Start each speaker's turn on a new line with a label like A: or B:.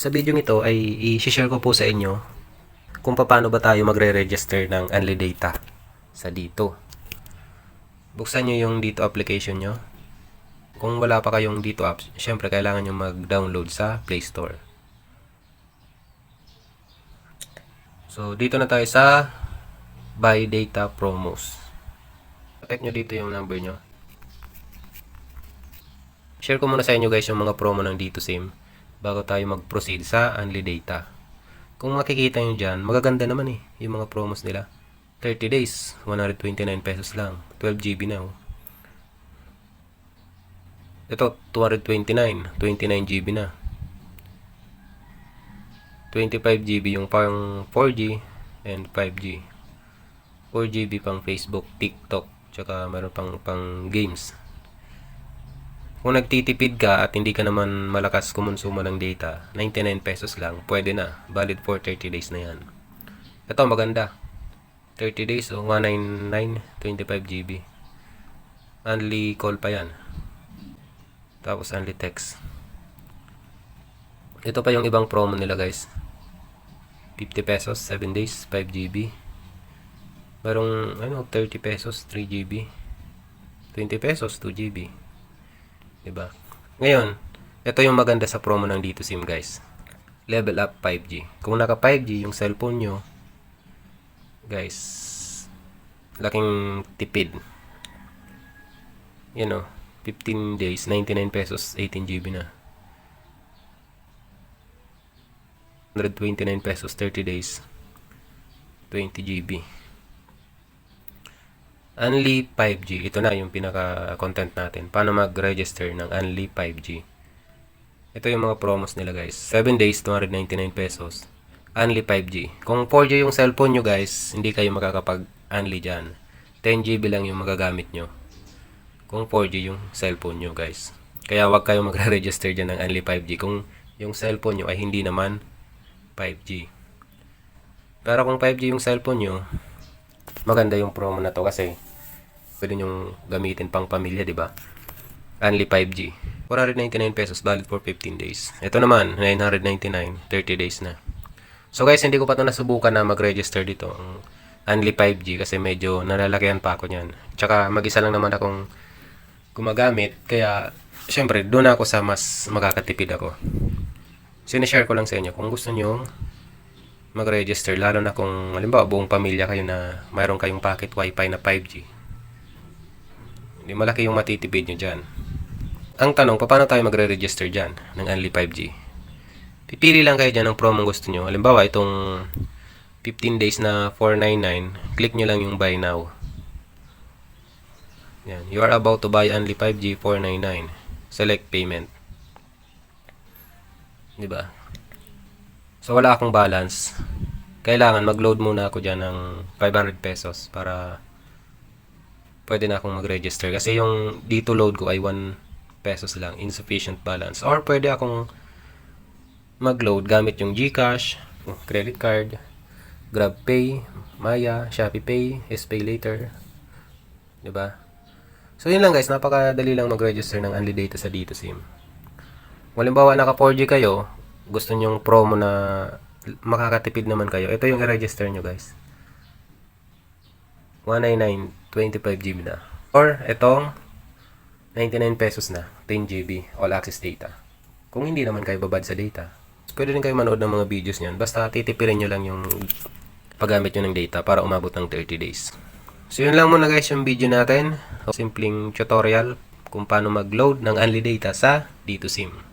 A: Sa video ito ay i-share ko po sa inyo kung paano ba tayo magre-register ng Unli Data sa dito. Buksan nyo yung dito application nyo. Kung wala pa kayong dito app, syempre kailangan nyo mag-download sa Play Store. So, dito na tayo sa Buy Data Promos. Type nyo dito yung number nyo. Share ko muna sa inyo guys yung mga promo ng dito SIM bago tayo mag-proceed sa Unli Data. Kung makikita nyo dyan, magaganda naman eh, yung mga promos nila. 30 days, 129 pesos lang. 12 GB na oh. Ito, 229, 29 GB na. 25 GB yung pang 4G and 5G. 4 GB pang Facebook, TikTok, tsaka meron pang pang games. Kung nagtitipid ka at hindi ka naman malakas kumonsumo ng data, 99 pesos lang, pwede na. Valid for 30 days na yan. Ito, maganda. 30 days o 199, 25 GB. Only call pa yan. Tapos only text. Ito pa yung ibang promo nila guys. 50 pesos, 7 days, 5 GB. Merong, ano, 30 pesos, 3 GB. 20 pesos, 2 GB. Diba? Ngayon, ito yung maganda sa promo ng dito SIM guys. Level up 5G. Kung naka 5G yung cellphone nyo, guys, laking tipid. Yan o, 15 days, 99 pesos, 18 GB na. 129 pesos, 30 days, 20 GB. Unli 5G. Ito na yung pinaka-content natin. Paano mag-register ng Unli 5G. Ito yung mga promos nila guys. 7 days, 299 pesos. Unli 5G. Kung 4G yung cellphone nyo guys, hindi kayo makakapag-unli dyan. 10 GB lang yung magagamit nyo. Kung 4G yung cellphone nyo guys. Kaya wag kayo magre-register dyan ng Unli 5G kung yung cellphone nyo ay hindi naman 5G. Pero kung 5G yung cellphone nyo, maganda yung promo na to kasi pwede nyong gamitin pang pamilya, di ba? Only 5G. 499 pesos, valid for 15 days. Ito naman, 999, 30 days na. So guys, hindi ko pa to nasubukan na mag-register dito. ang Only 5G kasi medyo nalalakihan pa ako niyan. Tsaka mag-isa lang naman akong gumagamit. Kaya, syempre, doon ako sa mas makakatipid ako. Sinishare ko lang sa inyo kung gusto nyo mag-register lalo na kung halimbawa buong pamilya kayo na mayroon kayong packet wifi na 5G hindi malaki yung matitipid nyo dyan. Ang tanong paano tayo magre-register dyan ng only 5G pipili lang kayo dyan ng promo gusto nyo. Halimbawa itong 15 days na 499 click nyo lang yung buy now. Yan. you are about to buy only 5G 499 select payment. Di ba? So wala akong balance. Kailangan mag-load muna ako dyan ng 500 pesos para pwede na akong mag-register. Kasi yung dito load ko ay 1 pesos lang, insufficient balance. Or pwede akong mag-load gamit yung GCash, credit card, GrabPay, Maya, ShopeePay, SPay Later. ba? So yun lang guys, napakadali lang mag-register ng Unli Data sa dito SIM. Kung halimbawa naka 4G kayo, gusto nyong promo na makakatipid naman kayo, ito yung i-register nyo guys. 199, 25 GB na. Or itong 99 pesos na, 10 GB all access data. Kung hindi naman kayo babad sa data, pwede rin kayo manood ng mga videos niyan. Basta titipirin nyo lang yung paggamit nyo ng data para umabot ng 30 days. So yun lang muna guys yung video natin. Simpleng tutorial kung paano mag-load ng Unli Data sa D2SIM.